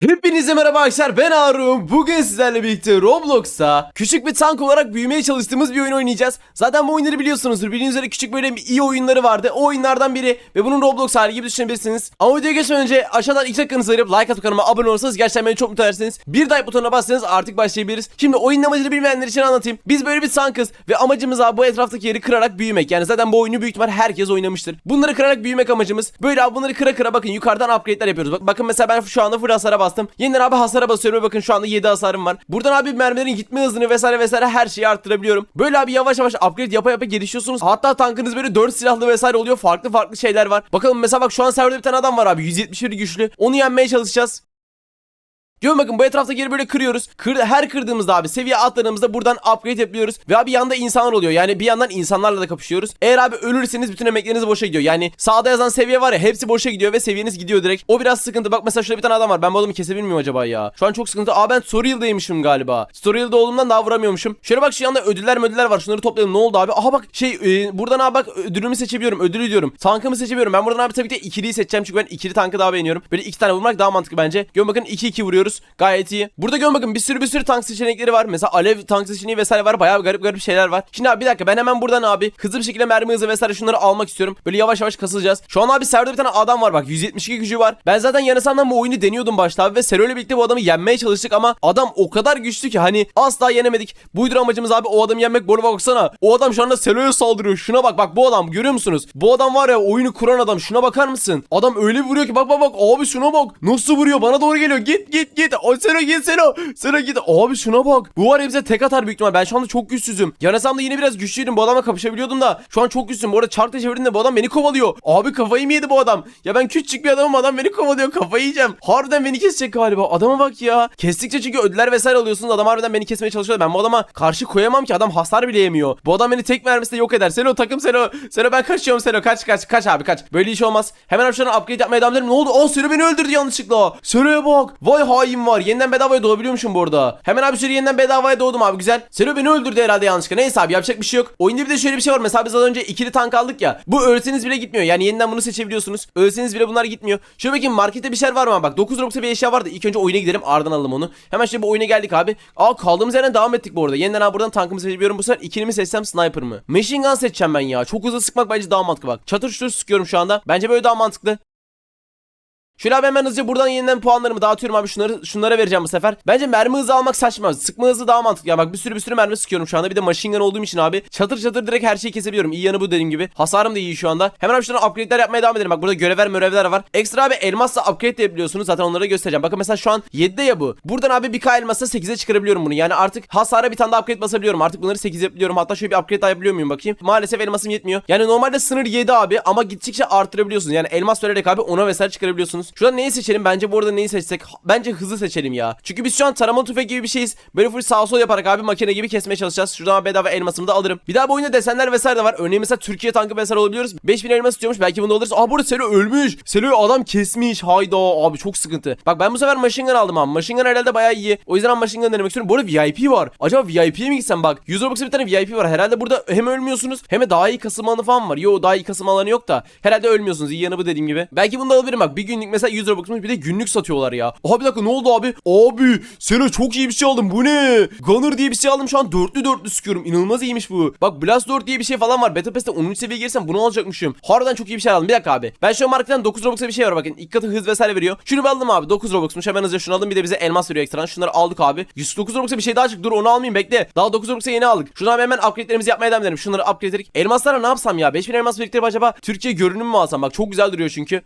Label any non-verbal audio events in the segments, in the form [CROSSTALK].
Hit Hepinize merhaba arkadaşlar ben Harun. Bugün sizlerle birlikte Roblox'ta küçük bir tank olarak büyümeye çalıştığımız bir oyun oynayacağız. Zaten bu oyunları biliyorsunuzdur. Bildiğiniz üzere küçük böyle iyi oyunları vardı. O oyunlardan biri ve bunun Roblox hali gibi düşünebilirsiniz. Ama videoya geçmeden önce aşağıdan iki dakikanızı ayırıp like atıp kanalıma abone olursanız gerçekten beni çok mutlu edersiniz. Bir like butonuna bassanız artık başlayabiliriz. Şimdi oyunun amacını bilmeyenler için anlatayım. Biz böyle bir tankız ve amacımız abi bu etraftaki yeri kırarak büyümek. Yani zaten bu oyunu büyük ihtimal herkes oynamıştır. Bunları kırarak büyümek amacımız. Böyle abi bunları kıra kıra bakın yukarıdan upgrade'ler yapıyoruz. Bak, bakın mesela ben şu anda full hasara bastım. Yeniden abi hasara basıyorum ve bakın şu anda 7 hasarım var. Buradan abi mermilerin gitme hızını vesaire vesaire her şeyi arttırabiliyorum. Böyle abi yavaş yavaş upgrade yapa yapa gelişiyorsunuz. Hatta tankınız böyle 4 silahlı vesaire oluyor. Farklı farklı şeyler var. Bakalım mesela bak şu an serverda bir tane adam var abi 171 güçlü. Onu yenmeye çalışacağız. Diyorum bakın bu etraftaki yeri böyle kırıyoruz. Kır, her kırdığımızda abi seviye atladığımızda buradan upgrade yapıyoruz. Ve abi yanda insanlar oluyor. Yani bir yandan insanlarla da kapışıyoruz. Eğer abi ölürseniz bütün emekleriniz boşa gidiyor. Yani sağda yazan seviye var ya hepsi boşa gidiyor ve seviyeniz gidiyor direkt. O biraz sıkıntı. Bak mesela şurada bir tane adam var. Ben bu adamı kesebilir miyim acaba ya? Şu an çok sıkıntı. Aa ben Storyal'daymışım galiba. Storyal'da olduğumdan daha vuramıyormuşum. Şöyle bak şu yanda ödüller ödüller var. Şunları toplayalım. Ne oldu abi? Aha bak şey e, buradan abi bak ödülümü seçebiliyorum. Ödülü diyorum. Tankımı seçebiliyorum. Ben buradan abi tabii ki de ikiliyi seçeceğim. Çünkü ben ikili tankı daha beğeniyorum. Böyle iki tane vurmak daha mantıklı bence. Gön bakın 2-2 vuruyoruz. Gayet iyi. Burada gön bakın bir sürü bir sürü tank seçenekleri var. Mesela alev tank seçeneği vesaire var. Bayağı garip garip şeyler var. Şimdi abi bir dakika ben hemen buradan abi hızlı bir şekilde mermi hızı vesaire şunları almak istiyorum. Böyle yavaş yavaş kasılacağız. Şu an abi serverda bir tane adam var bak 172 gücü var. Ben zaten yanısandan bu oyunu deniyordum başta abi ve Sero ile birlikte bu adamı yenmeye çalıştık ama adam o kadar güçlü ki hani asla yenemedik. Buydur amacımız abi o adamı yenmek. Bana baksana. O adam şu anda Sero'ya saldırıyor. Şuna bak bak bu adam görüyor musunuz? Bu adam var ya oyunu kuran adam. Şuna bakar mısın? Adam öyle vuruyor ki bak bak bak abi şuna bak. Nasıl vuruyor? Bana doğru geliyor. Git git git. O Sero git Sero. Sero git. Abi şuna bak. Bu var ya bize tek atar büyük ihtimal. Ben şu anda çok güçsüzüm. Yanasam da yine biraz güçlüydüm. Bu adamla kapışabiliyordum da. Şu an çok güçsüzüm. Bu arada çarkla çevirdiğinde bu adam beni kovalıyor. Abi kafayı mı yedi bu adam? Ya ben küçük bir adamım adam beni kovalıyor. Kafayı yiyeceğim. Harbiden beni kesecek galiba. Adama bak ya. Kestikçe çünkü ödüller vesaire alıyorsunuz. Adam harbiden beni kesmeye çalışıyor. Ben bu adama karşı koyamam ki. Adam hasar bile yemiyor. Bu adam beni tek mermisinde yok eder. Selo takım Selo. Selo ben kaçıyorum Selo. Kaç kaç. Kaç abi kaç. Böyle iş olmaz. Hemen abi şuradan upgrade yapmaya devam edelim. Ne oldu? Aa Selo beni öldürdü yanlışlıkla. Selo'ya bak. Vay hain var. Yeniden bedavaya doğabiliyormuşum bu arada. Hemen abi şöyle yeniden bedavaya doğdum abi güzel. Selo beni öldürdü herhalde yanlışlıkla. Neyse abi yapacak bir şey yok. Oyunda bir de şöyle bir şey var. Mesela biz az önce ikili tank aldık ya. Bu ölseniz bile gitmiyor. Yani yeniden bunu seçebiliyorsunuz. Ölseniz bile bunlar gitmiyor. Şöyle bakayım markette bir şeyler var mı? Bak 9 Robux'a bir eşya vardı. İlk önce oyuna gidelim. Ardından alalım onu. Hemen şimdi bu oyuna geldik abi. Aa kaldığımız yerden devam ettik bu arada. Yeniden abi buradan tankımı seçebiliyorum. Bu sefer ikili seçsem sniper mı? Machine gun seçeceğim ben ya. Çok hızlı sıkmak bence daha mantıklı bak. Çatır çatır sıkıyorum şu anda. Bence böyle daha mantıklı. Şöyle abi hemen hızlıca buradan yeniden puanlarımı dağıtıyorum abi şunları şunlara vereceğim bu sefer. Bence mermi hızı almak saçma. Sıkma hızı daha mantıklı. Ya bak bir sürü bir sürü mermi sıkıyorum şu anda. Bir de machine gun olduğum için abi çatır çatır direkt her şeyi kesebiliyorum. İyi yanı bu dediğim gibi. Hasarım da iyi şu anda. Hemen abi şuradan upgrade'ler yapmaya devam edelim. Bak burada görevler görevler var. Ekstra abi elmasla upgrade de yapabiliyorsunuz. Zaten onları göstereceğim. Bakın mesela şu an 7'de ya bu. Buradan abi bir K elmasla 8'e çıkarabiliyorum bunu. Yani artık hasara bir tane daha upgrade basabiliyorum. Artık bunları 8 yapabiliyorum. Hatta şöyle bir upgrade daha yapabiliyor muyum bakayım. Maalesef elmasım yetmiyor. Yani normalde sınır 7 abi ama gittikçe arttırabiliyorsunuz. Yani elmas vererek abi ona vesaire çıkarabiliyorsunuz. Şurada neyi seçelim? Bence bu arada neyi seçsek? Bence hızlı seçelim ya. Çünkü biz şu an taramalı tüfek gibi bir şeyiz. Böyle full sağ sol yaparak abi makine gibi kesmeye çalışacağız. Şuradan bedava elmasımı da alırım. Bir daha bu oyunda desenler vesaire de var. Örneğin mesela Türkiye tankı vesaire olabiliyoruz. 5000 elmas istiyormuş. Belki bunu alırız. Aa burada Selo ölmüş. Selo'yu adam kesmiş. Hayda abi çok sıkıntı. Bak ben bu sefer machine gun aldım abi. Machine gun herhalde bayağı iyi. O yüzden machine gun denemek istiyorum. Bu arada VIP var. Acaba VIP'ye mi gitsem bak. 100 Robux'a bir tane VIP var. Herhalde burada hem ölmüyorsunuz hem de daha iyi kasım alanı falan var. Yo daha iyi kasım alanı yok da. Herhalde ölmüyorsunuz. İyi yanı bu dediğim gibi. Belki bunu da alabilirim bak. Bir günlük mesela 100 Robux'muş bir de günlük satıyorlar ya. Aha bir dakika ne oldu abi? Abi Selo çok iyi bir şey aldım. Bu ne? Gunner diye bir şey aldım. Şu an dörtlü dörtlü sıkıyorum. İnanılmaz iyiymiş bu. Bak Blast 4 diye bir şey falan var. Battle Pass'te 10. seviyeye girsem bunu alacakmışım. Harbiden çok iyi bir şey aldım. Bir dakika abi. Ben şu an marketten 9 Robux'a bir şey var bakın. İlk katı hız vesaire veriyor. Şunu bir aldım abi. 9 Robux'muş. Hemen hızlıca şunu aldım. Bir de bize elmas veriyor ekstradan. Şunları aldık abi. 109 Robux'a bir şey daha çıktı. Dur onu almayayım bekle. Daha 9 Robux'a yeni aldık. Şuradan hemen upgrade'lerimizi yapmaya devam edelim. Şunları upgrade ederek. Elmaslara ne yapsam ya? 5000 elmas biriktirip acaba Türkiye görünüm mü alsam? Bak çok güzel duruyor çünkü.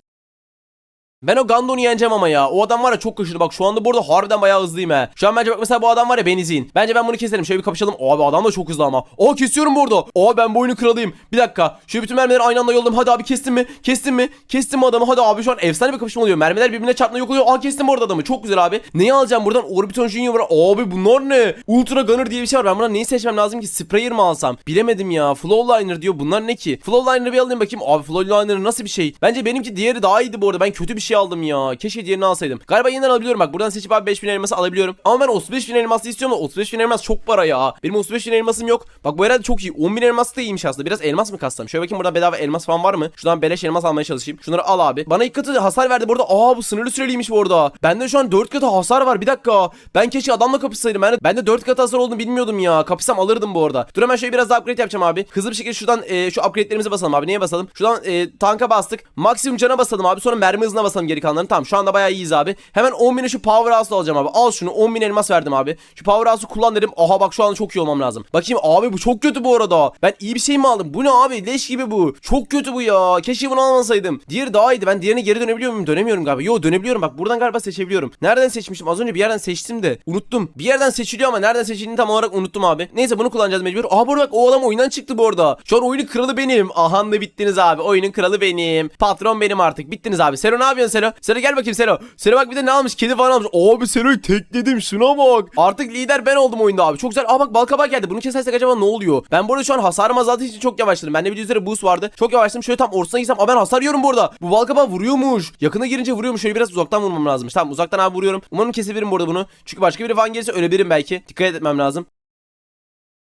Ben o Gandon'u yeneceğim ama ya. O adam var ya çok güçlü. Bak şu anda burada harbiden bayağı hızlıyım he. Şu an bence bak mesela bu adam var ya Benizin. Bence ben bunu keserim. Şöyle bir kapışalım. Abi adam da çok hızlı ama. Aa kesiyorum burada. Aa ben bu oyunu kralıyım. Bir dakika. Şu bütün mermileri aynı anda yolladım. Hadi abi kestin mi? Kestin mi? Kestin mi adamı? Hadi abi şu an efsane bir kapışma oluyor. Mermiler birbirine çarpma yok oluyor. Aa kestim orada adamı. Çok güzel abi. Neyi alacağım buradan? Orbiton Junior var. Abi bunlar ne? Ultra Gunner diye bir şey var. Ben buna neyi seçmem lazım ki? Sprayer mı alsam? Bilemedim ya. Flowliner diyor. Bunlar ne ki? Flowliner'ı bir alayım bakayım. Abi Flowliner nasıl bir şey? Bence benimki diğeri daha iyiydi bu arada. Ben kötü bir şey şey aldım ya. Keşke diğerini alsaydım. Galiba yeniden alabiliyorum bak. Buradan seçip abi 5000 elması alabiliyorum. Ama ben 35 bin elması istiyorum da 35 bin elmas çok para ya. Benim 35 bin elmasım yok. Bak bu herhalde çok iyi. 10 bin elmas da iyiymiş aslında. Biraz elmas mı kassam? Şöyle bakayım burada bedava elmas falan var mı? Şuradan beleş elmas almaya çalışayım. Şunları al abi. Bana ilk katı hasar verdi burada. Aa bu sınırlı süreliymiş bu arada. Bende şu an 4 katı hasar var. Bir dakika. Ben keşke adamla kapışsaydım. Ben de, ben de 4 katı hasar olduğunu bilmiyordum ya. Kapışsam alırdım bu arada. Dur hemen şöyle biraz daha upgrade yapacağım abi. Hızlı bir şekilde şuradan e, şu upgrade'lerimize basalım abi. Neye basalım? Şuradan e, tanka bastık. Maksimum cana basalım abi. Sonra mermi hızına basalım geri kalanlarını. Tamam şu anda bayağı iyiyiz abi. Hemen 10 bine şu powerhouse'u alacağım abi. Al şunu 10 bin elmas verdim abi. Şu powerhouse'u kullan dedim. Aha bak şu anda çok iyi olmam lazım. Bakayım abi bu çok kötü bu arada. Ben iyi bir şey mi aldım? Bu ne abi? Leş gibi bu. Çok kötü bu ya. Keşke bunu almasaydım. Diğeri daha iyiydi. Ben diğerine geri dönebiliyor muyum? Dönemiyorum galiba. Yo dönebiliyorum. Bak buradan galiba seçebiliyorum. Nereden seçmiştim? Az önce bir yerden seçtim de. Unuttum. Bir yerden seçiliyor ama nereden seçildiğini tam olarak unuttum abi. Neyse bunu kullanacağız mecbur. Aa bu bak o adam oyundan çıktı bu arada. Şu an oyunun kralı benim. Aha da bittiniz abi. Oyunun kralı benim. Patron benim artık. Bittiniz abi. Selo ne yapıyorsun Selo? Selo gel bakayım Selo. Selo bak bir de ne almış? Kedi falan almış. Abi Selo'yu tekledim. Şuna bak. Artık lider ben oldum oyunda abi. Çok güzel. Aa bak balkabak geldi. Bunu kesersek acaba ne oluyor? Ben burada şu an hasarım azaldığı için çok yavaşladım. Bende bir üzere boost vardı. Çok yavaşladım. Şöyle tam ortasına gitsem. Aa ben hasar yiyorum burada. Bu balkabak vuruyormuş. Yakına girince vuruyormuş. Şöyle biraz uzaktan vurmam lazımmış. Tamam uzaktan abi vuruyorum. Umarım kesebilirim burada bunu. Çünkü başka biri falan gelirse ölebilirim belki. Dikkat etmem lazım.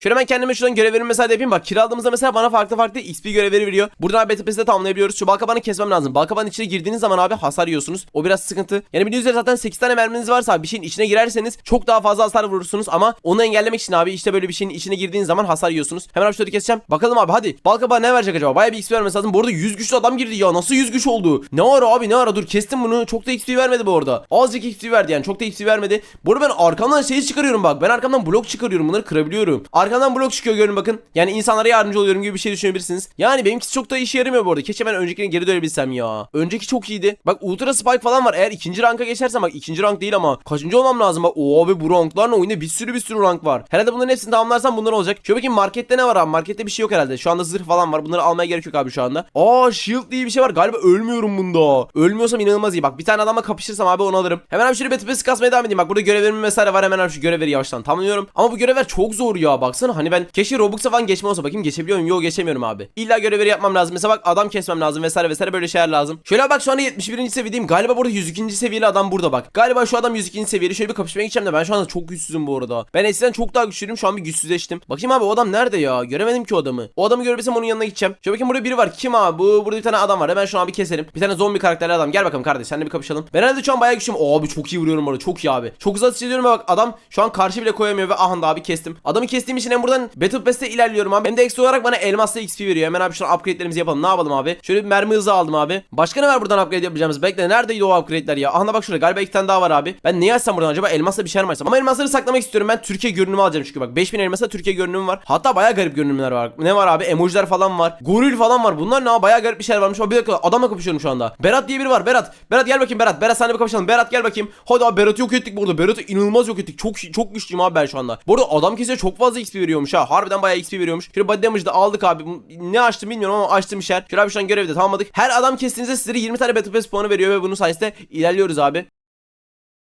Şöyle ben kendime şuradan görevlerimi mesela da yapayım. Bak kiraladığımızda mesela bana farklı farklı XP görevleri veriyor. Buradan Battle Pass'te tamamlayabiliyoruz. Şu balkabanı kesmem lazım. Balkabanın içine girdiğiniz zaman abi hasar yiyorsunuz. O biraz sıkıntı. Yani bildiğiniz üzere zaten 8 tane merminiz varsa abi bir şeyin içine girerseniz çok daha fazla hasar vurursunuz. Ama onu engellemek için abi işte böyle bir şeyin içine girdiğiniz zaman hasar yiyorsunuz. Hemen abi şöyle keseceğim. Bakalım abi hadi. Balkabağı ne verecek acaba? Bayağı bir XP vermesi lazım. Bu arada 100 güçlü adam girdi ya. Nasıl 100 güç oldu? Ne ara abi ne ara dur kestim bunu. Çok da XP vermedi bu arada. Azıcık XP verdi yani. Çok da XP vermedi. Bu arada ben arkamdan şey çıkarıyorum bak. Ben arkamdan blok çıkarıyorum. Bunları kırabiliyorum. Arkamdan blok çıkıyor görün bakın. Yani insanlara yardımcı oluyorum gibi bir şey düşünebilirsiniz. Yani benimkisi çok da işe yaramıyor bu arada. Keşke ben öncekine geri dönebilsem ya. Önceki çok iyiydi. Bak Ultra Spike falan var. Eğer ikinci ranka geçersem bak ikinci rank değil ama. Kaçıncı olmam lazım bak. Oo abi bu ranklarla oyunda bir sürü bir sürü rank var. Herhalde bunların hepsini tamamlarsam bunlar olacak. Şöyle bakayım markette ne var abi? Markette bir şey yok herhalde. Şu anda zırh falan var. Bunları almaya gerek yok abi şu anda. Aa shield diye bir şey var. Galiba ölmüyorum bunda. Ölmüyorsam inanılmaz iyi. Bak bir tane adamla kapışırsam abi onu alırım. Hemen abi şöyle Battle kasmaya devam edeyim. Bak burada görevlerim vesaire var. Hemen abi şu görevleri yavaştan tamamlıyorum. Ama bu görevler çok zor ya. Baksana hani ben keşke Robux'a falan geçme olsa. Bakayım geçebiliyor muyum? Yok geçemiyorum abi. İlla görevleri yapmam lazım. Mesela bak adam kesmem lazım vesaire vesaire böyle şeyler lazım. Şöyle bak şu anda 71. seviyedeyim. Galiba burada 102. seviyeli adam burada bak. Galiba şu adam 102. seviyeli. Şöyle bir kapışmaya gideceğim de ben şu anda çok güçsüzüm bu arada. Ben eskiden çok daha güçlüydüm. Şu an bir güçsüzleştim. Bakayım abi o adam nerede ya? Göremedim ki o adamı. O adamı görebilsem onun yanına gideceğim. Şöyle bakayım burada biri var. Kim abi? Bu burada bir tane adam var. Hemen şunu abi keselim. Bir tane zombi karakterli adam. Gel bakalım kardeş. Seninle bir kapışalım. Ben herhalde şu an bayağı güçlüyüm. Abi çok iyi vuruyorum orada. Çok iyi abi. Çok hızlı atış ediyorum ve bak adam şu an karşı bile koyamıyor ve aha da abi kestim. Adamı kestiğim için hem buradan Battle Pass'te ilerliyorum abi. Hem de ekstra olarak bana elmasla XP veriyor. Hemen abi şuradan upgrade'lerimizi yapalım. Ne yapalım abi? Şöyle bir mermi hızı aldım abi. Başka ne var buradan upgrade yapacağımız? Bekle neredeydi o upgrade'ler ya? Aha bak şurada galiba iki tane daha var abi. Ben neyi açsam buradan acaba? Elmasla bir şeyler mi açsam? Ama elmasları saklamak istiyorum. Ben Türkiye görünümü alacağım çünkü bak 5000 elmasla Türkiye görünümü var. Hatta bayağı garip görünümler var. Ne var abi? Emojiler falan var. Goril falan var. Bunlar ne? Bayağı garip bir şeyler varmış. Ama bir dakika adamla kapışıyorum şu anda. Berat diye biri var. Berat. Berat gel bakayım Berat. Berat seninle bir kapışalım. Berat gel bakayım. Hadi abi Berat'ı yok ettik burada. Berat'ı inanılmaz yok ettik. Çok çok güçlüyüm abi ben şu anda. Bu arada adam kesiyor çok fazla XP veriyormuş ha. Harbiden bayağı XP veriyormuş. Şöyle body damage'ı da aldık abi. Ne açtım bilmiyorum ama açtım işler. Şöyle abi şu an görevi tamamladık. Her adam kestiğinizde sizlere 20 tane Battle Pass puanı veriyor ve bunun sayesinde ilerliyoruz abi.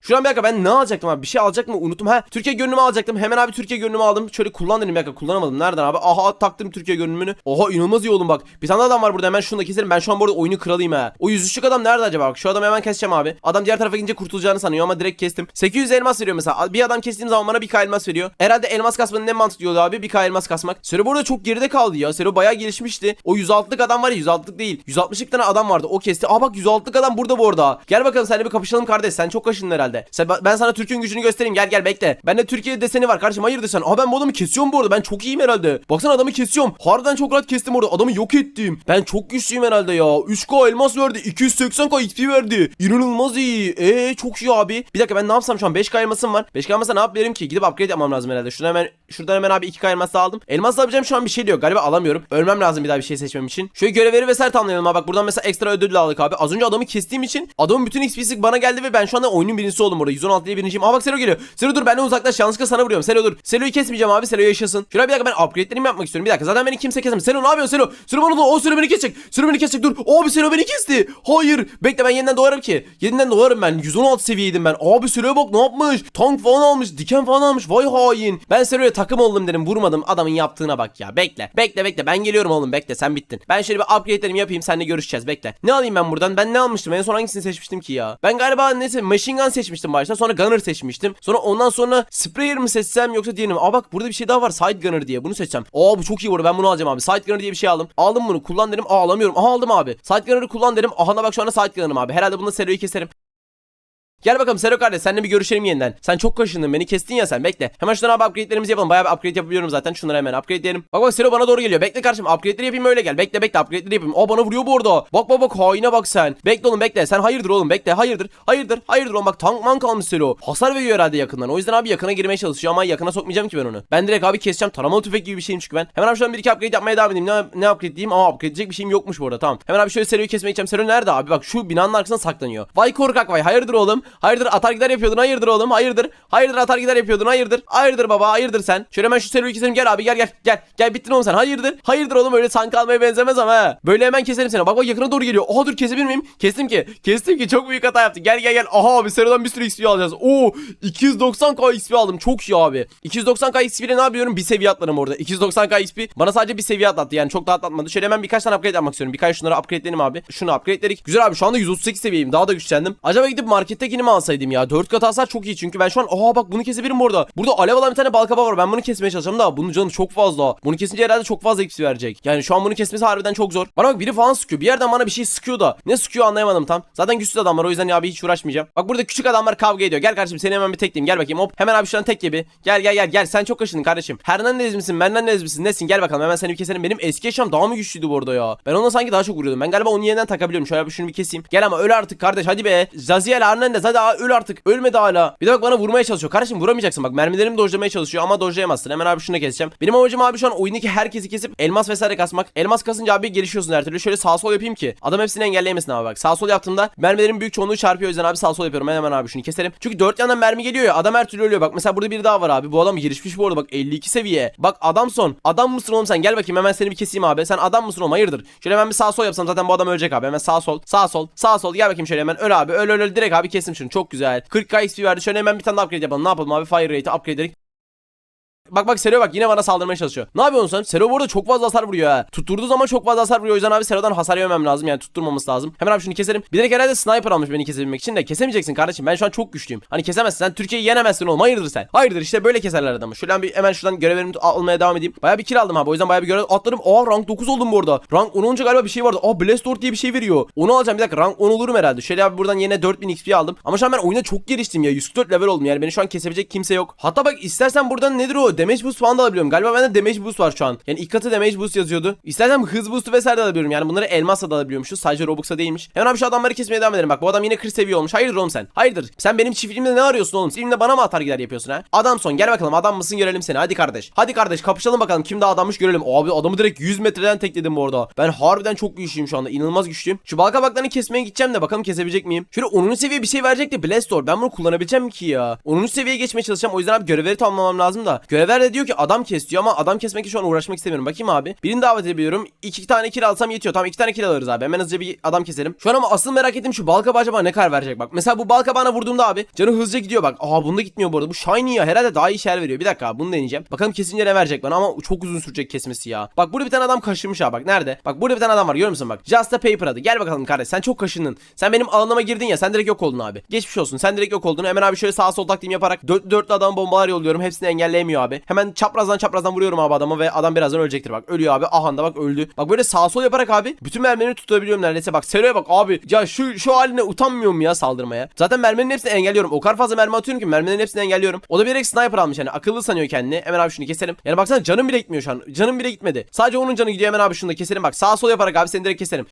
Şuradan bir dakika ben ne alacaktım abi? Bir şey alacak mı? Unuttum. Ha Türkiye görünümü alacaktım. Hemen abi Türkiye görünümü aldım. Şöyle kullan bir dakika kullanamadım. Nereden abi? Aha taktım Türkiye görünümünü. Oha inanılmaz iyi oldum bak. Bir tane adam var burada hemen şunu da keselim. Ben şu an bu arada oyunu kralıyım ha. O yüzüşlük adam nerede acaba? Bak şu adamı hemen keseceğim abi. Adam diğer tarafa gidince kurtulacağını sanıyor ama direkt kestim. 800 elmas veriyor mesela. Bir adam kestiğim zaman bana bir k elmas veriyor. Herhalde elmas kasmanın ne mantıklı yolu abi? Bir k elmas kasmak. Sero burada çok geride kaldı ya. Sero bayağı gelişmişti. O 106'lık adam var ya 106'lık değil. 160'lık tane adam vardı. O kesti. Aa bak 106'lık adam burada bu arada. Gel bakalım seninle bir kapışalım kardeş. Sen çok kaşındın herhalde. Sen, ben sana Türk'ün gücünü göstereyim. Gel gel bekle. Bende Türkiye deseni var kardeşim. Hayırdır sen? Aa ben bu adamı kesiyorum bu arada. Ben çok iyiyim herhalde. Baksana adamı kesiyorum. Harbiden çok rahat kestim orada. Adamı yok ettim. Ben çok güçlüyüm herhalde ya. 3K elmas verdi. 280K XP verdi. İnanılmaz iyi. Eee çok iyi abi. Bir dakika ben ne yapsam şu an 5K elmasım var. 5K elmasa ne yapabilirim ki? Gidip upgrade yapmam lazım herhalde. Şuradan hemen şuradan hemen abi 2K elmas da aldım. Elmas alacağım şu an bir şey diyor. Galiba alamıyorum. Ölmem lazım bir daha bir şey seçmem için. Şöyle görevleri vesaire tamamlayalım abi. Bak buradan mesela ekstra ödül aldık abi. Az önce adamı kestiğim için adamın bütün XP'si bana geldi ve ben şu anda oyunun birincisi oldum burada. 116 diye birinciyim. Aa bak Selo geliyor. Selo dur benden uzaklaş. Yanlışlıkla sana vuruyorum. Selo dur. Selo'yu kesmeyeceğim abi. Selo yaşasın. Şuraya bir dakika ben upgrade'lerimi yapmak istiyorum. Bir dakika zaten beni kimse kesemez. Selo ne yapıyorsun Selo? Selo bana o Selo beni kesecek. Selo beni kesecek dur. Abi Selo beni kesti. Hayır. Bekle ben yeniden doğarım ki. Yeniden doğarım ben. 116 seviyeydim ben. Abi Selo'ya bak ne yapmış. Tank falan almış. Diken falan almış. Vay hain. Ben Selo'ya takım oldum dedim vurmadım adamın yaptığına bak ya bekle bekle bekle ben geliyorum oğlum bekle sen bittin ben şöyle bir upgrade'lerimi yapayım seninle görüşeceğiz bekle ne alayım ben buradan ben ne almıştım en son hangisini seçmiştim ki ya ben galiba neyse machine gun seçmiştim başta sonra gunner seçmiştim. Sonra ondan sonra sprayer mı seçsem yoksa diğerini mi? Aa bak burada bir şey daha var side gunner diye bunu seçsem. Aa bu çok iyi burada ben bunu alacağım abi. Side gunner diye bir şey aldım. Aldım bunu kullan dedim aa alamıyorum aha aldım abi. Side gunner'ı kullan dedim aha bak şu anda side gunner'ım abi. Herhalde bunda seroyu keserim Gel bakalım Sero kardeş seninle bir görüşelim yeniden. Sen çok kaşındın beni kestin ya sen bekle. Hemen şundan abi upgrade'lerimizi yapalım. Bayağı bir upgrade yapabiliyorum zaten. Şunları hemen upgrade'leyelim. Bak bak Sero bana doğru geliyor. Bekle kardeşim upgrade'leri yapayım öyle gel. Bekle bekle upgrade'leri yapayım. O bana vuruyor bu arada. Bak bak bak haine bak sen. Bekle oğlum bekle. Sen hayırdır oğlum bekle. Hayırdır. Hayırdır. Hayırdır oğlum bak tank man kalmış Sero. Hasar veriyor herhalde yakından. O yüzden abi yakına girmeye çalışıyor ama yakına sokmayacağım ki ben onu. Ben direkt abi keseceğim. Taramalı tüfek gibi bir şeyim çünkü ben. Hemen abi şuradan bir iki upgrade yapmaya devam edeyim. Ne, ne upgrade diyeyim? Aa upgrade edecek bir şeyim yokmuş bu tamam. Hemen abi şöyle Sero'yu kesmeye gideceğim. Sero nerede abi? Bak şu binanın arkasına saklanıyor. Vay korkak vay. Hayırdır oğlum? Hayırdır atar gider yapıyordun. Hayırdır oğlum? Hayırdır? Hayırdır atar gider yapıyordun. Hayırdır? Hayırdır baba? Hayırdır sen? Şöyle hemen şu Sero'yu keselim. Gel abi gel gel gel. Gel bittin oğlum sen. Hayırdır? Hayırdır oğlum öyle sank almaya benzemez ama ha. Böyle hemen keselim seni. Bak bak yakına doğru geliyor. Oha dur kesebilir miyim? Kestim ki. Kestim ki çok büyük hata yaptım. Gel gel gel. Aha abi Sero'dan bir sürü XP alacağız. Oo 290k XP aldım. Çok iyi abi. 290k XP ile ne yapıyorum? Bir seviye atlarım orada. 290k XP bana sadece bir seviye atlattı. Yani çok da atlatmadı. Şöyle hemen birkaç tane upgrade yapmak istiyorum. Birkaç şunları upgrade'leyelim abi. Şunu upgrade'ledik. Güzel abi şu anda 138 seviyeyim. Daha da güçlendim. Acaba gidip markettekini mi alsaydım ya? 4 kat hasar çok iyi çünkü ben şu an Aa bak bunu kesebilirim orada. Burada alev alan bir tane balkaba var. Ben bunu kesmeye çalışacağım da bunun canı çok fazla. Bunu kesince herhalde çok fazla XP verecek. Yani şu an bunu kesmesi harbiden çok zor. Bana bak biri falan sıkıyor. Bir yerden bana bir şey sıkıyor da. Ne sıkıyor anlayamadım tam. Zaten güçsüz adamlar o yüzden ya abi hiç uğraşmayacağım. Bak burada küçük adamlar kavga ediyor. Gel kardeşim seni hemen bir tekleyeyim. Gel bakayım hop. Hemen abi şuradan tek gibi. Gel gel gel gel. Sen çok kaşındın kardeşim. Hernandez misin? Mernandez misin? Nesin? Gel bakalım hemen seni bir keselim. Benim eski eşyam daha mı güçlüydü bu arada ya? Ben ona sanki daha çok vuruyordum. Ben galiba onu yeniden takabiliyorum. Şöyle bir şunu bir keseyim. Gel ama öl artık kardeş hadi be. Zaziel Hernandez hadi aa, öl artık. Ölmedi hala. Bir de bak bana vurmaya çalışıyor. Kardeşim vuramayacaksın bak. Mermilerimi dojlamaya çalışıyor ama dojlayamazsın. Hemen abi şunu keseceğim. Benim amacım abi şu an oyundaki herkesi kesip elmas vesaire kasmak. Elmas kasınca abi gelişiyorsun her türlü. Şöyle sağ sol yapayım ki adam hepsini engelleyemesin abi bak. Sağ sol yaptığımda mermilerin büyük çoğunluğu çarpıyor o yüzden abi sağ sol yapıyorum. Hemen abi şunu keselim. Çünkü dört yandan mermi geliyor ya. Adam her türlü ölüyor. Bak mesela burada biri daha var abi. Bu adam gelişmiş bu arada bak 52 seviye. Bak adam son. Adam mısın oğlum sen? Gel bakayım hemen seni bir keseyim abi. Sen adam mısın oğlum? Hayırdır? Şöyle hemen bir sağ sol yapsam zaten bu adam ölecek abi. Hemen sağ sol. Sağ sol. Sağ sol. Gel bakayım şöyle hemen öl abi. Öl öl öl direkt abi kesim şunu. Çok güzel. 40k XP verdi. Şöyle hemen bir tane upgrade yapalım. Ne yapalım abi? Fire rate'i upgrade edelim. Bak bak Sero bak yine bana saldırmaya çalışıyor. Ne yapıyorsun sen? Sero bu arada çok fazla hasar vuruyor ha. Tutturduğu zaman çok fazla hasar vuruyor. O yüzden abi Sero'dan hasar yemem lazım. Yani tutturmamız lazım. Hemen abi şunu keselim. Bir de herhalde sniper almış beni kesebilmek için de kesemeyeceksin kardeşim. Ben şu an çok güçlüyüm. Hani kesemezsin. Sen Türkiye'yi yenemezsin oğlum. Hayırdır sen? Hayırdır işte böyle keserler adamı. Şuradan bir hemen şuradan görevlerimi almaya devam edeyim. Baya bir kill aldım abi. O yüzden baya bir görev atlarım. Aa rank 9 oldum bu arada. Rank 10 olunca galiba bir şey vardı. Aa Blast Door diye bir şey veriyor. Onu alacağım. Bir dakika rank 10 olurum herhalde. Şöyle abi buradan yine 4000 XP aldım. Ama şu an ben oyuna çok geliştim ya. 144 level oldum. Yani beni şu an kesebilecek kimse yok. Hatta bak istersen buradan nedir o? Damage boost falan da alabiliyorum. Galiba bende damage boost var şu an. Yani ilk katı damage boost yazıyordu. İstersen hız boost'u vesaire de alabiliyorum. Yani bunları elmasla da alabiliyormuşuz. Sadece Robux'a değilmiş. Hemen abi şu adamları kesmeye devam edelim. Bak bu adam yine 40 seviye olmuş. Hayırdır oğlum sen? Hayırdır? Sen benim çiftliğimde ne arıyorsun oğlum? Filmde bana mı atar gider yapıyorsun ha? Adam son gel bakalım adam mısın görelim seni. Hadi kardeş. Hadi kardeş kapışalım bakalım kim daha adammış görelim. Abi adamı direkt 100 metreden tekledim bu arada. Ben harbiden çok güçlüyüm şu anda. İnanılmaz güçlüyüm. Şu bal kabaklarını kesmeye gideceğim de bakalım kesebilecek miyim? Şöyle 10. seviye bir şey verecekti Blastor. Ben bunu kullanabileceğim ki ya? 10. seviyeye geçmeye çalışacağım. O yüzden abi görevleri tamamlamam lazım da. Görevler de diyor ki adam kes diyor ama adam kesmek için şu an uğraşmak istemiyorum. Bakayım abi. Birini davet edebiliyorum. İki tane kill alsam yetiyor. Tamam iki tane kill alırız abi. Hemen hızlıca bir adam keselim. Şu an ama asıl merak ettiğim şu balkabağı acaba ne kadar verecek bak. Mesela bu balkabağına vurduğumda abi canı hızlıca gidiyor bak. Aa bunda gitmiyor bu arada. Bu shiny ya. Herhalde daha iyi şeyler veriyor. Bir dakika abi bunu deneyeceğim. Bakalım kesince ne verecek bana ama çok uzun sürecek kesmesi ya. Bak burada bir tane adam kaşınmış ha bak. Nerede? Bak burada bir tane adam var. Görüyor musun bak. Just a paper adı. Gel bakalım kardeş. Sen çok kaşındın. Sen benim alanıma girdin ya. Sen direkt yok oldun abi. Geçmiş olsun. Sen direkt yok oldun. Hemen abi şöyle sağ sol taktiğimi yaparak dört, dörtlü adam bombalar yolluyorum. Hepsini engelleyemiyor abi. Hemen çaprazdan çaprazdan vuruyorum abi adamı ve adam birazdan ölecektir bak. Ölüyor abi. Aha da bak öldü. Bak böyle sağ sol yaparak abi bütün mermileri tutabiliyorum neredeyse. Bak Sero'ya bak abi. Ya şu şu haline utanmıyorum ya saldırmaya. Zaten mermilerin hepsini engelliyorum. O kadar fazla mermi atıyorum ki mermilerin hepsini engelliyorum. O da bilerek sniper almış yani. Akıllı sanıyor kendini. Hemen abi şunu keselim. Yani baksana canım bile gitmiyor şu an. Canım bile gitmedi. Sadece onun canı gidiyor. Hemen abi şunu da keselim. Bak sağ sol yaparak abi seni direkt keselim.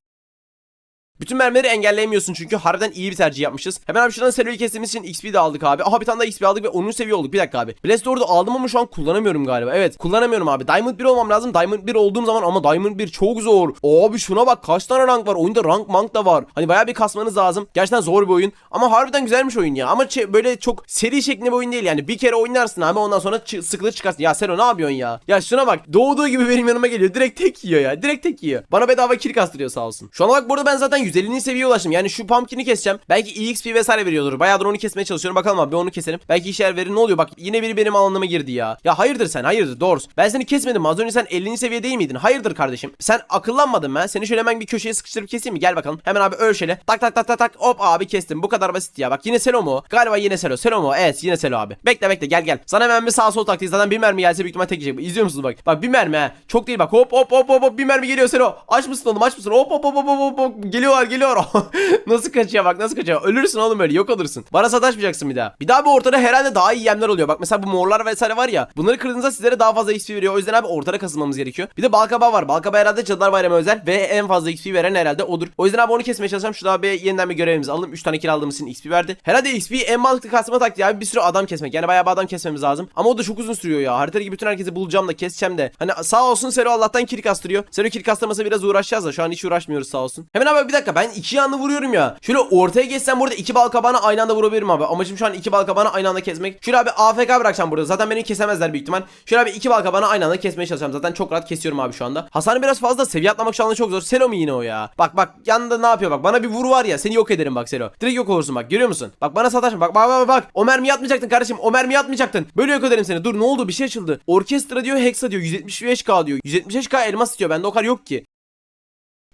Bütün mermileri engelleyemiyorsun çünkü harbiden iyi bir tercih yapmışız. Hemen abi şuradan seviye kestiğimiz için XP de aldık abi. Aha bir tane daha XP aldık ve 10. seviye olduk. Bir dakika abi. Blast Door'u aldım ama şu an kullanamıyorum galiba. Evet kullanamıyorum abi. Diamond 1 olmam lazım. Diamond 1 olduğum zaman ama Diamond 1 çok zor. Abi şuna bak kaç tane rank var. Oyunda rank mank da var. Hani bayağı bir kasmanız lazım. Gerçekten zor bir oyun. Ama harbiden güzelmiş oyun ya. Ama böyle çok seri şeklinde bir oyun değil yani. Bir kere oynarsın abi ondan sonra sıkılır çıkarsın. Ya Sero ne yapıyorsun ya? Ya şuna bak. Doğduğu gibi benim yanıma geliyor. Direkt tek yiyor ya. Direkt tek yiyor. Bana bedava kill kastırıyor sağ olsun. Şu an bak burada ben zaten 150. seviyeye ulaştım. Yani şu pumpkin'i keseceğim. Belki EXP vesaire veriyordur. Bayağıdır onu kesmeye çalışıyorum. Bakalım abi onu keselim. Belki işe yer verir. Ne oluyor? Bak yine biri benim alanıma girdi ya. Ya hayırdır sen? Hayırdır doğrusu. Ben seni kesmedim. Az önce sen 50. seviye değil miydin? Hayırdır kardeşim? Sen akıllanmadın ben. Seni şöyle hemen bir köşeye sıkıştırıp keseyim mi? Gel bakalım. Hemen abi öl şöyle. Tak tak tak tak tak. Hop abi kestim. Bu kadar basit ya. Bak yine Selo mu? Galiba yine Selo. Selo mu? Evet yine Selo abi. Bekle bekle gel gel. Sana hemen bir sağ sol taktiği. Zaten bir mermi gelse büyük ihtimal tek yiyecek. İzliyor musunuz bak? Bak bir mermi ha. Çok değil bak. Hop hop hop hop. Bir mermi geliyor Selo. Aç mısın oğlum aç mısın? Hop hop hop hop hop hop. Geliyorlar geliyor. [LAUGHS] nasıl kaçıyor bak nasıl kaçıyor. Ölürsün oğlum böyle yok olursun. Bana sataşmayacaksın bir daha. Bir daha bir ortada herhalde daha iyi yemler oluyor. Bak mesela bu morlar vesaire var ya. Bunları kırdığınızda sizlere daha fazla XP veriyor. O yüzden abi ortada kasılmamız gerekiyor. Bir de balkaba var. Balkaba herhalde Cadılar Bayramı özel ve en fazla XP veren herhalde odur. O yüzden abi onu kesmeye çalışacağım. Şurada abi yeniden bir görevimizi alalım. 3 tane kiraladığımız için XP verdi. Herhalde XP en mantıklı kasma taktiği abi bir sürü adam kesmek. Yani bayağı bir adam kesmemiz lazım. Ama o da çok uzun sürüyor ya. Haritadaki bütün herkesi bulacağım da keseceğim de. Hani sağ olsun Sero Allah'tan kill kastırıyor. Sero kill kastırmasa biraz uğraşacağız da şu an hiç uğraşmıyoruz sağ olsun. Hemen abi bir dakika ben iki yanlı vuruyorum ya. Şöyle ortaya geçsem burada iki bal kabağını aynı anda vurabilirim abi. Amacım şu an iki bal kabağını aynı anda kesmek. Şöyle abi AFK bırakacağım burada. Zaten beni kesemezler büyük ihtimal. Şöyle abi iki bal kabağını aynı anda kesmeye çalışacağım. Zaten çok rahat kesiyorum abi şu anda. Hasarı biraz fazla. Seviye atlamak şu anda çok zor. Selo mu yine o ya? Bak bak yanında ne yapıyor bak. Bana bir vur var ya. Seni yok ederim bak Selo. Direkt yok olursun bak. Görüyor musun? Bak bana sataşma. Bak bak bak bak. O mermiyi atmayacaktın kardeşim. O mermiyi atmayacaktın. Böyle yok ederim seni. Dur ne oldu? Bir şey açıldı. Orkestra diyor. Hexa diyor. 175k diyor. 175k elmas istiyor. Bende o kadar yok ki.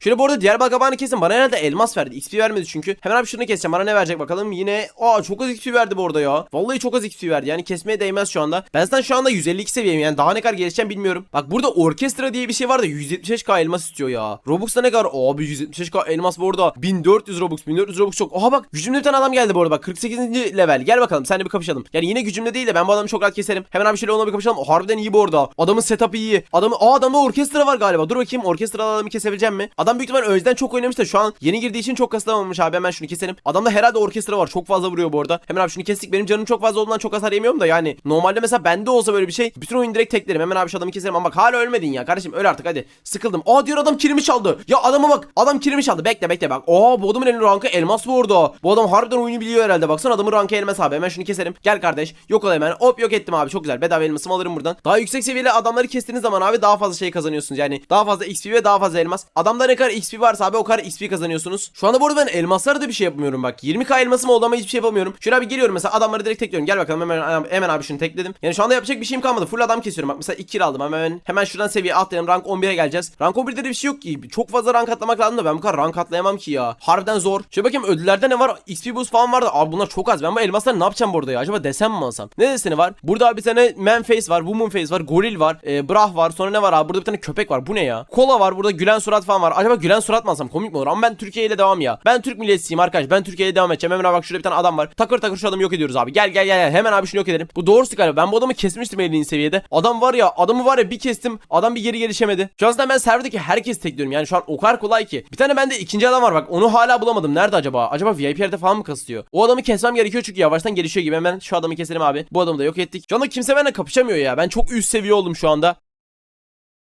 Şöyle bu arada diğer balkabağını kesin. Bana herhalde elmas verdi. XP vermedi çünkü. Hemen abi şunu keseceğim. Bana ne verecek bakalım. Yine aa çok az XP verdi bu arada ya. Vallahi çok az XP verdi. Yani kesmeye değmez şu anda. Ben zaten şu anda 152 seviyeyim. Yani daha ne kadar gelişeceğim bilmiyorum. Bak burada orkestra diye bir şey var da 175k elmas istiyor ya. Robux'ta ne kadar? Abi 175k elmas bu arada. 1400 Robux. 1400 Robux çok. Aha bak gücümde bir tane adam geldi bu arada bak. 48. level. Gel bakalım. Seninle bir kapışalım. Yani yine gücümde değil de ben bu adamı çok rahat keserim. Hemen abi şöyle onunla bir kapışalım. Harbiden iyi bu arada. Adamın setup'ı iyi. Adamı aa adamda orkestra var galiba. Dur bakayım orkestra adamı kesebileceğim mi? Adam büyük ihtimal önceden çok oynamış da şu an yeni girdiği için çok kasılamamış abi. Hemen şunu keselim. Adamda herhalde orkestra var. Çok fazla vuruyor bu arada. Hemen abi şunu kestik. Benim canım çok fazla olduğundan çok hasar yemiyorum da yani. Normalde mesela bende olsa böyle bir şey. Bütün oyun direkt teklerim. Hemen abi şu adamı keselim. Ama bak hala ölmedin ya. Kardeşim öl artık hadi. Sıkıldım. Aa diyor adam kilimi çaldı. Ya adama bak. Adam kilimi çaldı. Bekle bekle bak. Aa bu adamın elinin rankı elmas bu orada. Bu adam harbiden oyunu biliyor herhalde. Baksana adamın rankı elmas abi. Hemen şunu keselim. Gel kardeş. Yok ol hemen. Hop yok ettim abi. Çok güzel. Bedava elmasımı alırım buradan. Daha yüksek seviyeli adamları kestiğiniz zaman abi daha fazla şey kazanıyorsunuz. Yani daha fazla XP ve daha fazla elmas. Adamda ne kadar XP varsa abi o kadar XP kazanıyorsunuz. Şu anda bu arada ben elmaslara da bir şey yapmıyorum bak. 20k elmasım oldu ama hiçbir şey yapamıyorum. Şöyle abi geliyorum mesela adamları direkt tekliyorum. Gel bakalım hemen hemen abi şunu tekledim. Yani şu anda yapacak bir şeyim kalmadı. Full adam kesiyorum. Bak mesela 2 kill aldım. Hemen hemen şuradan seviye atlayalım. Rank 11'e geleceğiz. Rank 11'de de bir şey yok ki. Çok fazla rank atlamak lazım da ben bu kadar rank atlayamam ki ya. Harbiden zor. Şöyle bakayım ödüllerde ne var? XP boost falan vardı. Abi bunlar çok az. Ben bu elmasları ne yapacağım burada ya? Acaba desem mi alsam? Ne deseni var? Burada bir tane man face var. Woman face var. Goril var. E, brah var. Sonra ne var abi? Burada bir tane köpek var. Bu ne ya? Kola var. Burada gülen surat falan var. Acaba gülen surat mı alsam? Komik mi olur? Ama ben Türkiye ile devam ya. Ben Türk milliyetçiyim arkadaş. Ben Türkiye'ye devam edeceğim. Hemen abi bak şurada bir tane adam var. Takır takır şu adamı yok ediyoruz abi. Gel gel gel. Hemen abi şunu yok edelim. Bu doğrusu galiba. Ben bu adamı kesmiştim 50. seviyede. Adam var ya adamı var ya bir kestim. Adam bir geri gelişemedi. Şu an ben serverdeki herkes tekliyorum. Yani şu an o kadar kolay ki. Bir tane bende ikinci adam var bak. Onu hala bulamadım. Nerede acaba? Acaba VIP yerde falan mı kasıyor? O adamı kesmem gerekiyor çünkü yavaştan gelişiyor gibi. Hemen şu adamı keselim abi. Bu adamı da yok ettik. Şu anda kimse benimle kapışamıyor ya. Ben çok üst seviye oldum şu anda.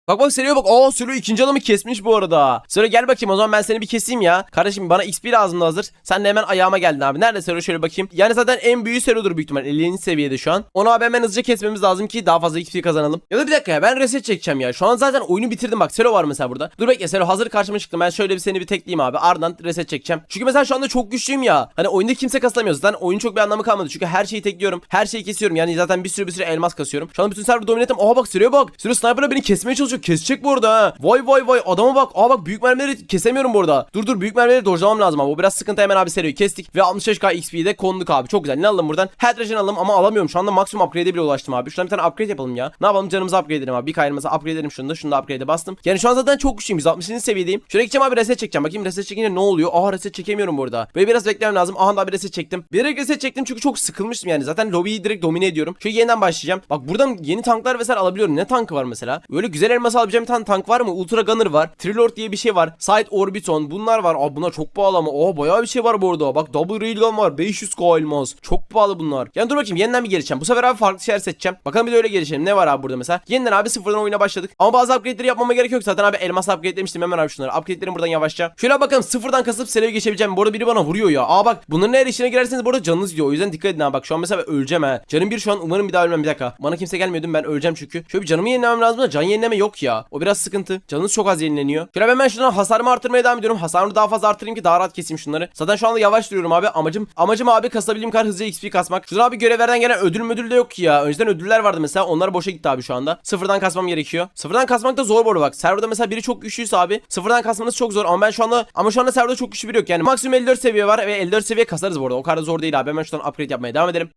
Bak bak Selo bak. Aa Selo ikinci adamı kesmiş bu arada. Selo gel bakayım o zaman ben seni bir keseyim ya. Kardeşim bana XP lazımdı hazır. Sen de hemen ayağıma geldin abi. Nerede Selo şöyle bakayım. Yani zaten en büyüğü Selo'dur büyük ihtimal. 50. seviyede şu an. Onu abi hemen hızlıca kesmemiz lazım ki daha fazla XP kazanalım. Ya da bir dakika ya ben reset çekeceğim ya. Şu an zaten oyunu bitirdim bak. Selo var mesela burada. Dur bekle Selo hazır karşıma çıktı. Ben şöyle bir seni bir tekleyeyim abi. Ardından reset çekeceğim. Çünkü mesela şu anda çok güçlüyüm ya. Hani oyunda kimse kasılamıyor. Zaten oyun çok bir anlamı kalmadı. Çünkü her şeyi tekliyorum. Her şeyi kesiyorum. Yani zaten bir sürü bir sürü elmas kasıyorum. Şu anda bütün server domine ettim. Aha bak Selo'ya bak. Selo sniper'la beni kesmeye çalışıyor. Kesecek bu arada ha. Vay vay vay adama bak. Aa bak büyük mermileri kesemiyorum burada. Dur dur büyük mermileri dojlamam lazım abi. O biraz sıkıntı hemen abi seriyi kestik. Ve 65k XP'de konduk abi. Çok güzel. Ne alalım buradan? Head Regen alalım ama alamıyorum. Şu anda maksimum upgrade'e bile ulaştım abi. Şuradan bir tane upgrade yapalım ya. Ne yapalım canımızı upgrade edelim abi. Bir kayrımızı upgrade edelim şunu da. Şunu da upgrade'e bastım. Yani şu an zaten çok güçlüyüm. 160. seviyedeyim. Şuraya gideceğim abi reset çekeceğim. Bakayım reset çekince ne oluyor? Aa reset çekemiyorum burada. Böyle biraz beklemem lazım. Aha da bir reset çektim. Bir reset çektim çünkü çok sıkılmıştım yani. Zaten lobiyi direkt domine ediyorum. Şöyle yeniden başlayacağım. Bak buradan yeni tanklar vesaire alabiliyorum. Ne tankı var mesela? Böyle güzel elmas alabileceğim bir tane tank var mı? Ultra Gunner var. Trilord diye bir şey var. Side Orbiton bunlar var. Aa bunlar çok pahalı ama. Aa bayağı bir şey var bu arada. Bak Double Railgun var. 500k elmas. Çok pahalı bunlar. Yani dur bakayım yeniden bir gelişeceğim. Bu sefer abi farklı şeyler seçeceğim. Bakalım bir de öyle gelişelim. Ne var abi burada mesela? Yeniden abi sıfırdan oyuna başladık. Ama bazı upgrade'leri yapmama gerek yok. Zaten abi elmas upgrade demiştim. Hemen abi şunları. Upgrade'lerim buradan yavaşça. Şöyle bakalım sıfırdan kasıp seviye geçebileceğim. Bu arada biri bana vuruyor ya. Aa bak bunların eğer işine girerseniz bu arada canınız gidiyor. O yüzden dikkat edin ha. Bak şu an mesela öleceğim ha. Canım bir şu an umarım bir daha ölmem. Bir dakika. Bana kimse gelmiyordu. Ben öleceğim çünkü. Şöyle bir canımı yenilemem lazım da can yenileme yok yok ya. O biraz sıkıntı. Canınız çok az yenileniyor. Şöyle ben şuradan hasarımı artırmaya devam ediyorum. Hasarımı daha fazla artırayım ki daha rahat keseyim şunları. Zaten şu anda yavaş duruyorum abi. Amacım amacım abi kasabildiğim kadar hızlı XP kasmak. Şuradan abi görevlerden gelen ödül müdül de yok ki ya. Önceden ödüller vardı mesela. Onlar boşa gitti abi şu anda. Sıfırdan kasmam gerekiyor. Sıfırdan kasmak da zor bu arada bak. Serverda mesela biri çok güçlüyse abi. Sıfırdan kasmanız çok zor ama ben şu anda ama şu anda serverda çok güçlü biri yok. Yani maksimum 54 seviye var ve 54 seviye kasarız bu arada. O kadar da zor değil abi. Hemen şuradan upgrade yapmaya devam edelim.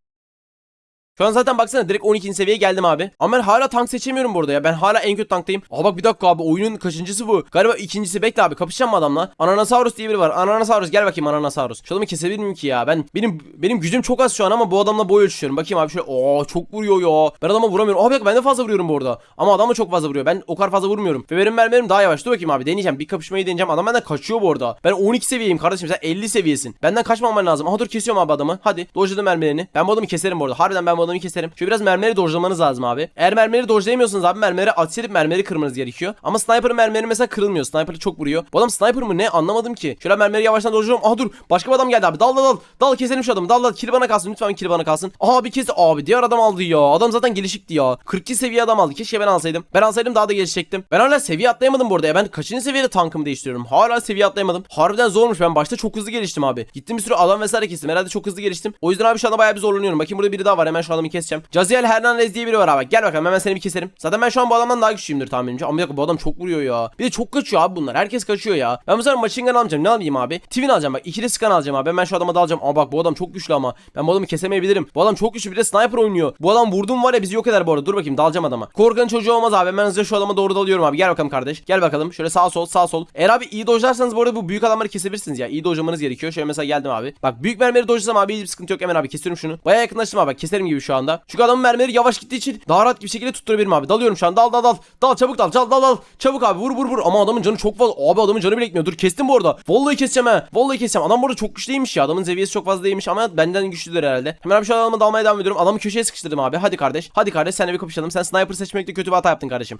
Şu an zaten baksana direkt 12. seviyeye geldim abi. Ama ben hala tank seçemiyorum burada ya. Ben hala en kötü tanktayım. Aa bak bir dakika abi oyunun kaçıncısı bu? Galiba ikincisi bekle abi kapışacağım mı adamla? Ananasaurus diye biri var. Ananasaurus gel bakayım Ananasaurus. Şu adamı kesebilir miyim ki ya? Ben benim benim gücüm çok az şu an ama bu adamla boy ölçüşüyorum. Bakayım abi şöyle aa çok vuruyor ya. Ben adama vuramıyorum. Bir dakika ben de fazla vuruyorum bu arada. Ama adam da çok fazla vuruyor. Ben o kadar fazla vurmuyorum. Ve benim mermilerim daha yavaş. Dur bakayım abi deneyeceğim. Bir kapışmayı deneyeceğim. Adam benden kaçıyor bu arada. Ben 12 seviyeyim kardeşim. Sen 50 seviyesin. Benden kaçmaman lazım. Aha dur kesiyorum abi adamı. Hadi dojladım mermilerini. Ben bu adamı keserim bu arada. Harbiden ben bu adamı keserim. Şöyle biraz mermileri dojlamanız lazım abi. Eğer mermileri dojlayamıyorsanız abi mermileri ateş edip mermileri kırmanız gerekiyor. Ama sniper'ın mermileri mesela kırılmıyor. Sniper çok vuruyor. Bu adam sniper mı ne anlamadım ki. Şöyle mermileri yavaştan dojluyorum. Aha dur başka bir adam geldi abi. Dal dal dal. Dal keselim şu adamı. Dal dal. Kill bana kalsın. Lütfen kill bana kalsın. Aha bir kez abi diğer adam aldı ya. Adam zaten gelişikti ya. 42 seviye adam aldı. Keşke ben alsaydım. Ben alsaydım daha da gelişecektim. Ben hala seviye atlayamadım burada ya. Ben kaçıncı seviyede tankımı değiştiriyorum. Hala seviye atlayamadım. Harbiden zormuş. Ben başta çok hızlı geliştim abi. Gittim bir sürü adam vesaire kestim. Herhalde çok hızlı geliştim. O yüzden abi şu anda bayağı bir zorlanıyorum. Bakayım burada biri daha var. Hemen şu adamı keseceğim. Caziel Hernandez diye biri var abi. Gel bakalım hemen seni bir keserim. Zaten ben şu an bu adamdan daha güçlüyümdür tahminimce. Ama bir dakika bu adam çok vuruyor ya. Bir de çok kaçıyor abi bunlar. Herkes kaçıyor ya. Ben bu sefer machine gun almayacağım. Ne alayım abi? Twin alacağım bak. İkili scan alacağım abi. Hemen şu adama dalacağım. Aa bak bu adam çok güçlü ama. Ben bu adamı kesemeyebilirim. Bu adam çok güçlü. Bir de sniper oynuyor. Bu adam vurdum var ya bizi yok eder bu arada. Dur bakayım dalacağım adama. Korkanın çocuğu olmaz abi. Hemen hızlıca şu adama doğru dalıyorum abi. Gel bakalım kardeş. Gel bakalım. Şöyle sağ sol sağ sol. Eğer abi iyi dojlarsanız bu arada bu büyük adamları kesebilirsiniz ya. İyi dojlamanız gerekiyor. Şöyle mesela geldim abi. Bak büyük mermileri dojlasam abi hiçbir sıkıntı yok. Hemen abi kesiyorum şunu. Baya yakınlaştım abi. Keserim gibi şu anda. Çünkü adamın mermileri yavaş gittiği için daha rahat bir şekilde tutturabilirim abi. Dalıyorum şu an. Dal dal dal. Dal çabuk dal. Dal dal dal. Çabuk abi vur vur vur. Ama adamın canı çok fazla. Abi adamın canı bile gitmiyor. Dur kestim bu arada. Vallahi keseceğim ha. Vallahi keseceğim. Adam burada çok güçlüymüş ya. Adamın seviyesi çok fazla değilmiş ama benden güçlüdür herhalde. Hemen abi şu adamı dalmaya devam ediyorum. Adamı köşeye sıkıştırdım abi. Hadi kardeş. Hadi kardeş senle bir kapışalım. Sen sniper seçmekte kötü bir hata yaptın kardeşim.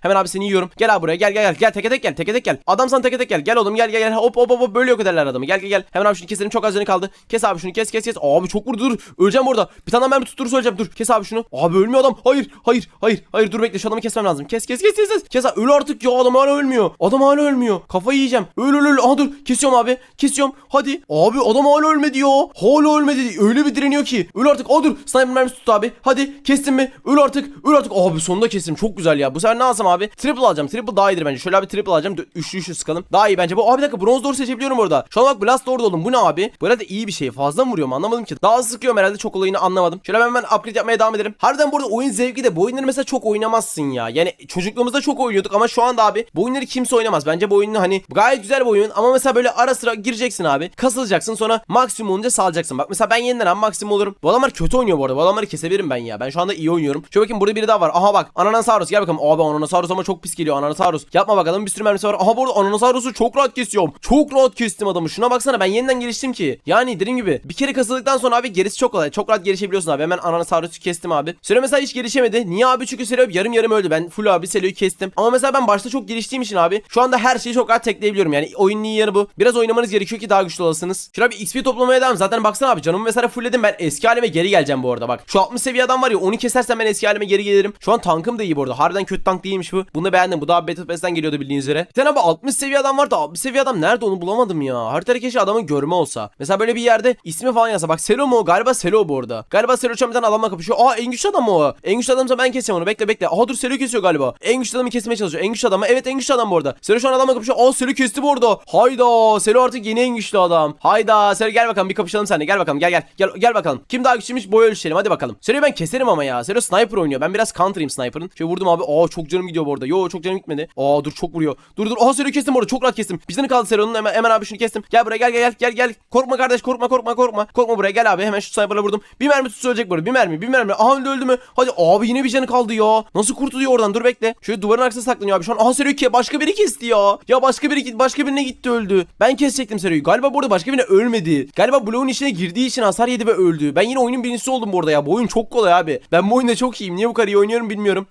Hemen abi seni yiyorum. Gel abi buraya. Gel gel gel. Gel teke tek gel. Teke tek gel. Adam sana teke tek gel. Gel oğlum gel gel gel. Hop hop hop hop. böyle yok ederler adamı. Gel gel gel. Hemen abi şunu keselim. Çok az canı kaldı. Kes abi şunu. Kes kes kes. Abi çok vurdu dur. Öleceğim orada. Bir tane mermi tutturursa öleceğim. Dur. Kes abi şunu. Abi ölmüyor adam. Hayır. Hayır. Hayır. Hayır. Dur bekle. Şu adamı kesmem lazım. Kes kes kes kes. Kes, kes abi. Öl artık ya. Adam hala ölmüyor. Adam hala ölmüyor. Kafayı yiyeceğim. Öl öl öl. Aha dur. Kesiyorum abi. Kesiyorum. Hadi. Abi adam hala ölmedi ya. Hala ölmedi. Öyle bir direniyor ki. Öl artık. Aa dur. Sniper mermisi tut abi. Hadi. Kestin mi? Öl artık. Öl artık. Abi sonunda kestim. Çok güzel ya. Bu sefer ne alsam abi? Triple alacağım. Triple daha iyidir bence. Şöyle abi triple alacağım. Üçlü üçlü sıkalım. Daha iyi bence. Bu abi bir dakika bronz doğru seçebiliyorum orada. Şu an bak blast doğru oldum. Bu ne abi? Bu herhalde iyi bir şey. Fazla mı vuruyorum anlamadım ki. Daha sıkıyorum herhalde. Çok olayını anlamadım. Şöyle hemen ben upgrade yapmaya devam edelim. Harbiden burada oyun zevki de bu oyunları mesela çok oynamazsın ya. Yani çocukluğumuzda çok oynuyorduk ama şu anda abi bu oyunları kimse oynamaz. Bence bu oyunu hani gayet güzel bir oyun ama mesela böyle ara sıra gireceksin abi. Kasılacaksın sonra maksimum olunca salacaksın. Bak mesela ben yeniden abi maksimum olurum. Bu adamlar kötü oynuyor bu arada. Bu adamları kesebilirim ben ya. Ben şu anda iyi oynuyorum. Şöyle bakayım burada biri daha var. Aha bak Ananasaurus gel bakalım. Abi Ananasaurus ama çok pis geliyor. Ananasaurus. Yapma bakalım bir sürü mermisi var. Aha bu arada Ananasaurus'u çok rahat kesiyorum. Çok rahat kestim adamı. Şuna baksana ben yeniden geliştim ki. Yani dediğim gibi bir kere kasıldıktan sonra abi gerisi çok kolay. Çok rahat gelişebiliyorsun abi. Hemen Ananasaurus'u kestim abi. Süre mesela hiç gelişemedi. Niye abi? Çünkü Selo yarım yarım öldü. Ben full abi Selo'yu kestim. Ama mesela ben başta çok geliştiğim için abi şu anda her şeyi çok rahat tekleyebiliyorum. Yani oyunun iyi yanı bu. Biraz oynamanız gerekiyor ki daha güçlü olasınız. Şuraya bir XP toplamaya devam. Zaten baksana abi canımı mesela fullledim. Ben eski halime geri geleceğim bu arada bak. Şu 60 seviye adam var ya onu kesersem ben eski halime geri gelirim. Şu an tankım da iyi bu arada. Harbiden kötü tank değilmiş bu. Bunu beğendim. Bu daha Battle Pass'ten geliyordu bildiğiniz üzere. Bir tane abi 60 seviye adam vardı. 60 seviye adam nerede onu bulamadım ya. Haritada keşke adamın görme olsa. Mesela böyle bir yerde ismi falan yazsa. Bak Selo mu? Galiba Selo bu arada. Galiba Selo şu an bir adamla kapışıyor. Aa en güçlü adam o? En güçlü adamsa ben keseceğim onu. Bekle bekle. Aha dur Selo kesiyor galiba. En güçlü adamı kesmeye çalışıyor. En güçlü adam mı? Evet en güçlü adam bu arada. Selo şu an adamla kapışıyor. Aa Selo kesti bu arada. Hayda. Selo artık yeni en güçlü adam. Hayda. Selo gel bakalım bir kapışalım seninle. Gel bakalım gel gel. Gel gel bakalım. Kim daha güçlüymüş boy ölçelim hadi bakalım. Selo'yu ben keserim ama ya. Selo sniper oynuyor. Ben biraz counter'ım sniper'ın. Şöyle vurdum abi. Aa çok canım gidiyor bu arada. Yo çok canım gitmedi. Aa dur çok vuruyor. Dur dur. Aha Selo'yu kestim bu arada. Çok rahat kestim. Bizden kaldı Selo'nun hemen, hemen abi şunu kestim. Gel buraya gel gel gel gel. Korkma kardeş korkma korkma korkma. Korkma buraya gel abi. Hemen şu sniper'la vurdum. Bir mermi tutsa ölecek bu arada. Bir mermi bir mermi. Aha öldü öldü mü? Hadi abi yine bir canı kaldı ya. Nasıl kurtuluyor oradan? Dur bekle. Şöyle duvarın arkasına saklanıyor abi. Şu an aha Selo'yu ke başka biri kesti ya. Ya başka biri başka birine gitti öldü. Ben kesecektim Selo'yu. Galiba burada başka birine ölmedi. Galiba bloğun içine girdiği için hasar yedi ve öldü. Ben yine oyunun birincisi oldum bu arada ya. Bu oyun çok kolay abi. Ben bu oyunda çok iyiyim. Niye bu kadar iyi oynuyorum bilmiyorum.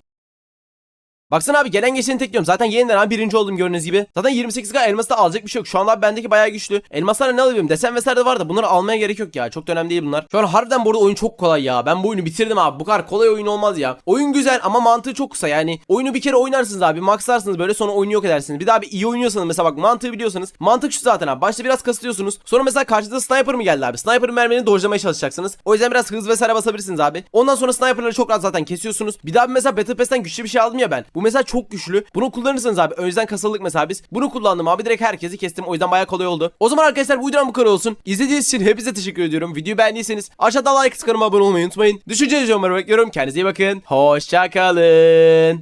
Baksana abi gelen geçeni tekliyorum. Zaten yeniden abi birinci oldum gördüğünüz gibi. Zaten 28k elması da alacak bir şey yok. Şu anda abi bendeki bayağı güçlü. Elmaslarla ne alayım? Desen vesaire de var da bunları almaya gerek yok ya. Çok da önemli değil bunlar. Şu an harbiden bu arada oyun çok kolay ya. Ben bu oyunu bitirdim abi. Bu kadar kolay oyun olmaz ya. Oyun güzel ama mantığı çok kısa. Yani oyunu bir kere oynarsınız abi. Maxlarsınız böyle sonra oyunu yok edersiniz. Bir daha bir iyi oynuyorsanız mesela bak mantığı biliyorsanız. Mantık şu zaten abi. Başta biraz kasıtıyorsunuz. Sonra mesela karşınıza sniper mı geldi abi? Sniper'ın mermilerini dojlamaya çalışacaksınız. O yüzden biraz hız vesaire basabilirsiniz abi. Ondan sonra sniper'ları çok rahat zaten kesiyorsunuz. Bir daha mesela Battle Pass'ten güçlü bir şey aldım ya ben. Bu mesela çok güçlü. Bunu kullanırsanız abi. Önceden kasıldık mesela biz. Bunu kullandım abi. Direkt herkesi kestim. O yüzden bayağı kolay oldu. O zaman arkadaşlar bu videodan bu kadar olsun. İzlediğiniz için hepinize teşekkür ediyorum. Videoyu beğendiyseniz aşağıda like kanalıma abone olmayı unutmayın. Düşüncelerinizi yorumlara bekliyorum. Kendinize iyi bakın. Hoşçakalın.